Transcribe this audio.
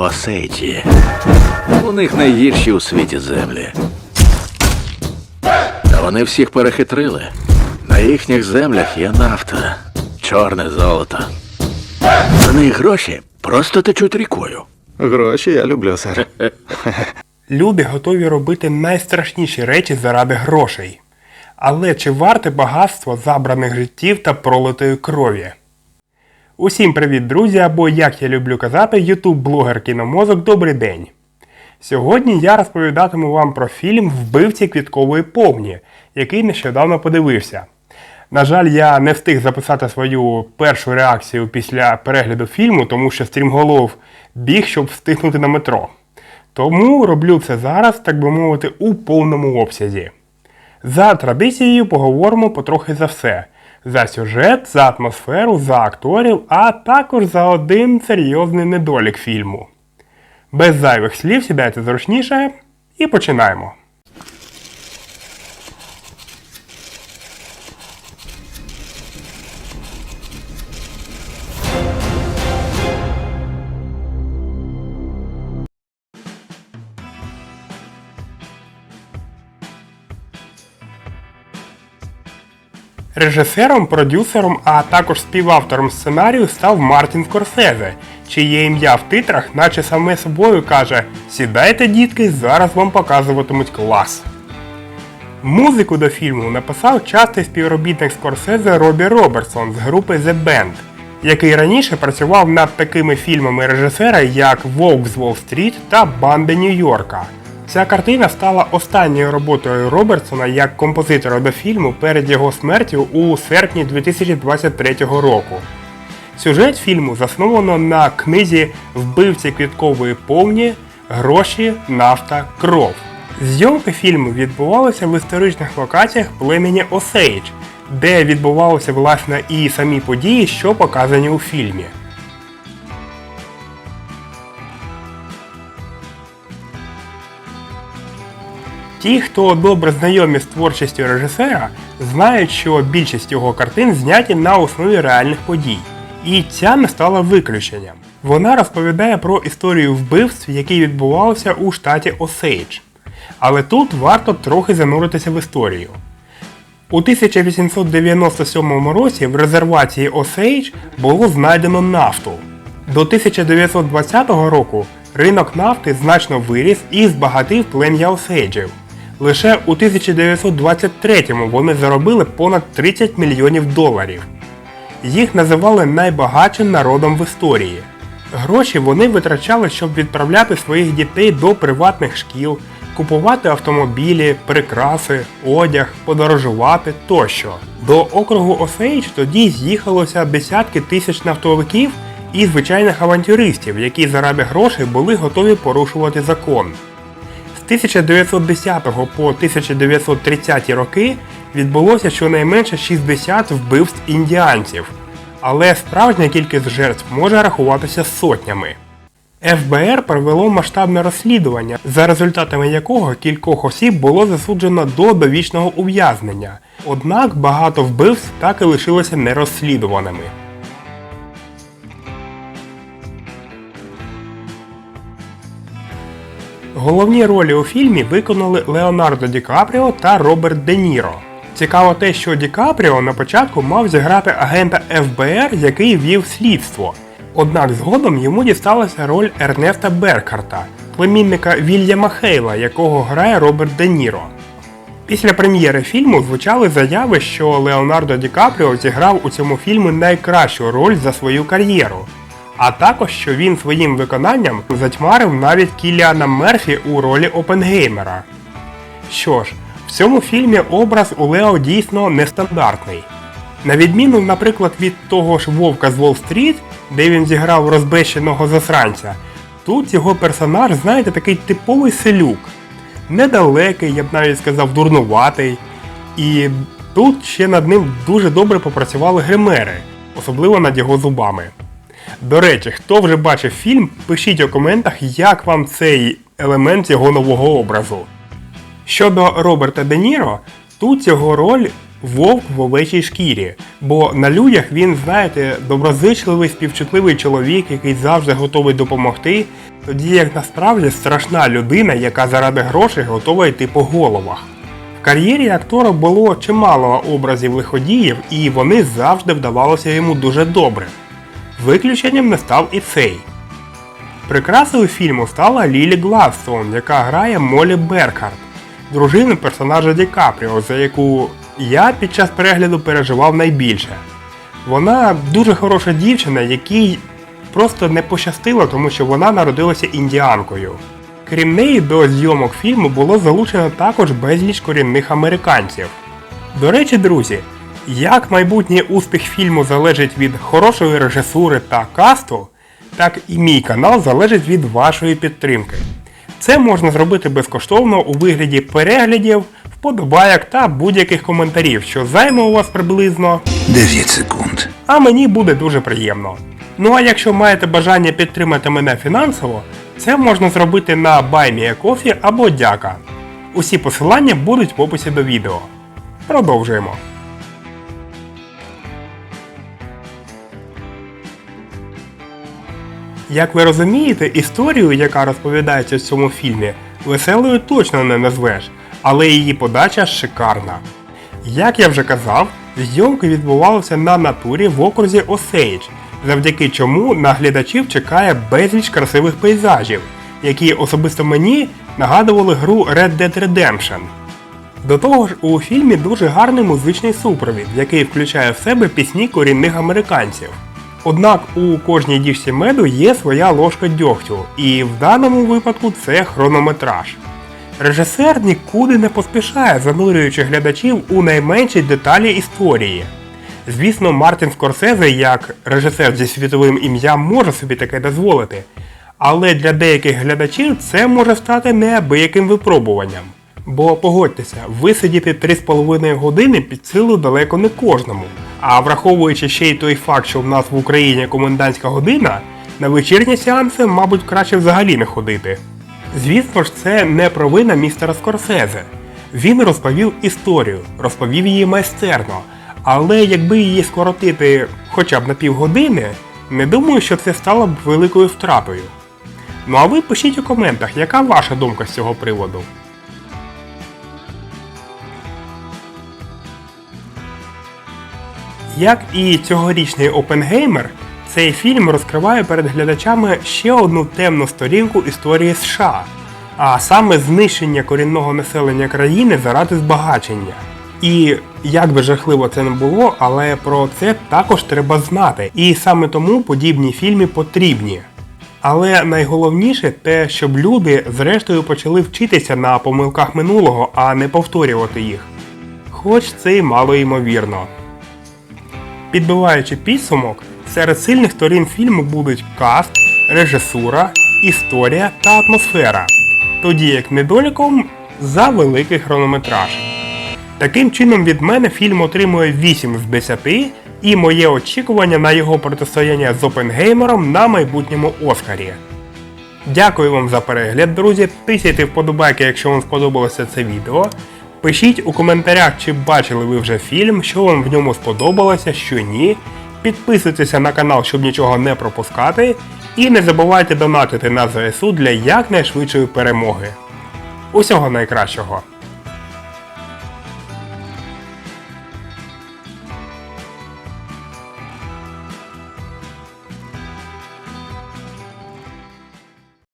Осейті. У них найгірші у світі землі. Та вони всіх перехитрили. На їхніх землях є нафта, чорне золото. За них гроші просто течуть рікою. Гроші я люблю, сер. Люди готові робити найстрашніші речі заради грошей. Але чи варте багатство забраних життів та пролитої крові? Усім привіт, друзі! Або як я люблю казати, ютуб-блогер Кіномозок, добрий день! Сьогодні я розповідатиму вам про фільм Вбивці квіткової повні, який нещодавно подивився. На жаль, я не встиг записати свою першу реакцію після перегляду фільму, тому що стрімголов біг, щоб встигнути на метро. Тому роблю це зараз, так би мовити, у повному обсязі. За традицією поговоримо потрохи за все: за сюжет, за атмосферу, за акторів, а також за один серйозний недолік фільму. Без зайвих слів сідайте зручніше і починаємо. Режисером, продюсером, а також співавтором сценарію став Мартін Скорсезе, чиє ім'я в титрах, наче саме собою каже: Сідайте, дітки, зараз вам показуватимуть клас. Музику до фільму написав частий співробітник Скорсезе Робі Робертсон з групи The Band, який раніше працював над такими фільмами режисера, як Вовк з Уолл-стріт та Банди Нью-Йорка. Ця картина стала останньою роботою Робертсона як композитора до фільму перед його смертю у серпні 2023 року. Сюжет фільму засновано на книзі Вбивці квіткової повні, гроші, нафта, кров. Зйомки фільму відбувалися в історичних локаціях племені Осейдж, де відбувалися власне і самі події, що показані у фільмі. Ті, хто добре знайомі з творчістю режисера, знають, що більшість його картин зняті на основі реальних подій. І ця не стала виключенням. Вона розповідає про історію вбивств, які відбувалися у штаті Осейдж. Але тут варто трохи зануритися в історію. У 1897 році в резервації Осейдж було знайдено нафту. До 1920 року ринок нафти значно виріс і збагатив плем'я Осейджів. Лише у 1923-му вони заробили понад 30 мільйонів доларів. Їх називали найбагатшим народом в історії. Гроші вони витрачали, щоб відправляти своїх дітей до приватних шкіл, купувати автомобілі, прикраси, одяг, подорожувати тощо. До округу Осейдж тоді з'їхалося десятки тисяч нафтовиків і звичайних авантюристів, які заради грошей були готові порушувати закон. З 1910 по 1930 роки відбулося щонайменше 60 вбивств індіанців, але справжня кількість жертв може рахуватися сотнями. ФБР провело масштабне розслідування, за результатами якого кількох осіб було засуджено до довічного ув'язнення. Однак багато вбивств так і лишилося нерозслідуваними. Головні ролі у фільмі виконали Леонардо Ді Капріо та Роберт Де Ніро. Цікаво те, що Ді Капріо на початку мав зіграти агента ФБР, який вів слідство. Однак згодом йому дісталася роль Ернеста Беркарта, племінника Вільяма Хейла, якого грає Роберт Де Ніро. Після прем'єри фільму звучали заяви, що Леонардо Ді Капріо зіграв у цьому фільмі найкращу роль за свою кар'єру, а також що він своїм виконанням затьмарив навіть Кіліана Мерфі у ролі Опенгеймера. Що ж, в цьому фільмі образ у Лео дійсно нестандартний. На відміну, наприклад, від того ж Вовка з Уолл-стріт, де він зіграв розбещеного засранця, тут його персонаж, знаєте, такий типовий селюк. Недалекий, я б навіть сказав, дурнуватий. І тут ще над ним дуже добре попрацювали гримери, особливо над його зубами. До речі, хто вже бачив фільм, пишіть у коментах, як вам цей елемент його нового образу. Щодо Роберта Де Ніро, тут його роль вовк в овечій шкірі, бо на людях він, знаєте, доброзичливий, співчутливий чоловік, який завжди готовий допомогти, Тоді як насправді страшна людина, яка заради грошей готова йти по головах. В кар'єрі актора було чимало образів лиходіїв, і вони завжди вдавалося йому дуже добре. Виключенням не став і цей. Прикрасою фільму стала Лілі Гладстоун, яка грає Молі Беркхарт, дружину персонажа Ді Капріо, за яку я під час перегляду переживав найбільше. Вона дуже хороша дівчина, якій просто не пощастило, тому що вона народилася індіанкою. Крім неї, до зйомок фільму було залучено також безліч корінних американців. До речі, друзі, як майбутній успіх фільму залежить від хорошої режисури та касту, так і мій канал залежить від вашої підтримки. Це можна зробити безкоштовно у вигляді переглядів, вподобайок та будь-яких коментарів, що займе у вас приблизно 9 секунд. а мені буде дуже приємно. Ну а якщо маєте бажання підтримати мене фінансово, це можна зробити на BuyMeACoffee або Дяка. Усі посилання будуть в описі до відео. Продовжуємо. Як ви розумієте, історію, яка розповідається в цьому фільмі, веселою точно не назвеш, але її подача шикарна. Як я вже казав, зйомки відбувалися на натурі в окрузі Осейдж, завдяки чому на глядачів чекає безліч красивих пейзажів, які особисто мені нагадували гру Red Dead Redemption. До того ж, у фільмі дуже гарний музичний супровід, який включає в себе пісні корінних американців. Однак у кожній діжці меду є своя ложка дьогтю, і в даному випадку це хронометраж. Режисер нікуди не поспішає, занурюючи глядачів у найменші деталі історії. Звісно, Мартін Скорсезе, як режисер зі світовим ім'ям, може собі таке дозволити. Але для деяких глядачів це може стати неабияким випробуванням. Бо погодьтеся, висидіти 3,5 години під силу далеко не кожному. А враховуючи ще й той факт, що в нас в Україні комендантська година, на вечірні сеанси, мабуть, краще взагалі не ходити. Звісно ж, це не провина містера Скорсезе. Він розповів історію, розповів її майстерно, але якби її скоротити хоча б на півгодини, не думаю, що це стало б великою втратою. Ну а ви пишіть у коментах, яка ваша думка з цього приводу. Як і цьогорічний Опенгеймер, цей фільм розкриває перед глядачами ще одну темну сторінку історії США, а саме знищення корінного населення країни заради збагачення. І як би жахливо це не було, але про це також треба знати. І саме тому подібні фільми потрібні. Але найголовніше те, щоб люди зрештою почали вчитися на помилках минулого, а не повторювати їх. Хоч це й мало ймовірно. Підбиваючи підсумок, серед сильних сторін фільму будуть каст, режисура, історія та атмосфера, тоді як недоліком за великий хронометраж. Таким чином від мене фільм отримує 8 з 10 і моє очікування на його протистояння з Опенгеймером на майбутньому Оскарі. Дякую вам за перегляд, друзі. Тисяйте вподобайки, якщо вам сподобалося це відео. Пишіть у коментарях, чи бачили ви вже фільм, що вам в ньому сподобалося, що ні. Підписуйтеся на канал, щоб нічого не пропускати. І не забувайте донатити на ЗСУ для якнайшвидшої перемоги. Усього найкращого!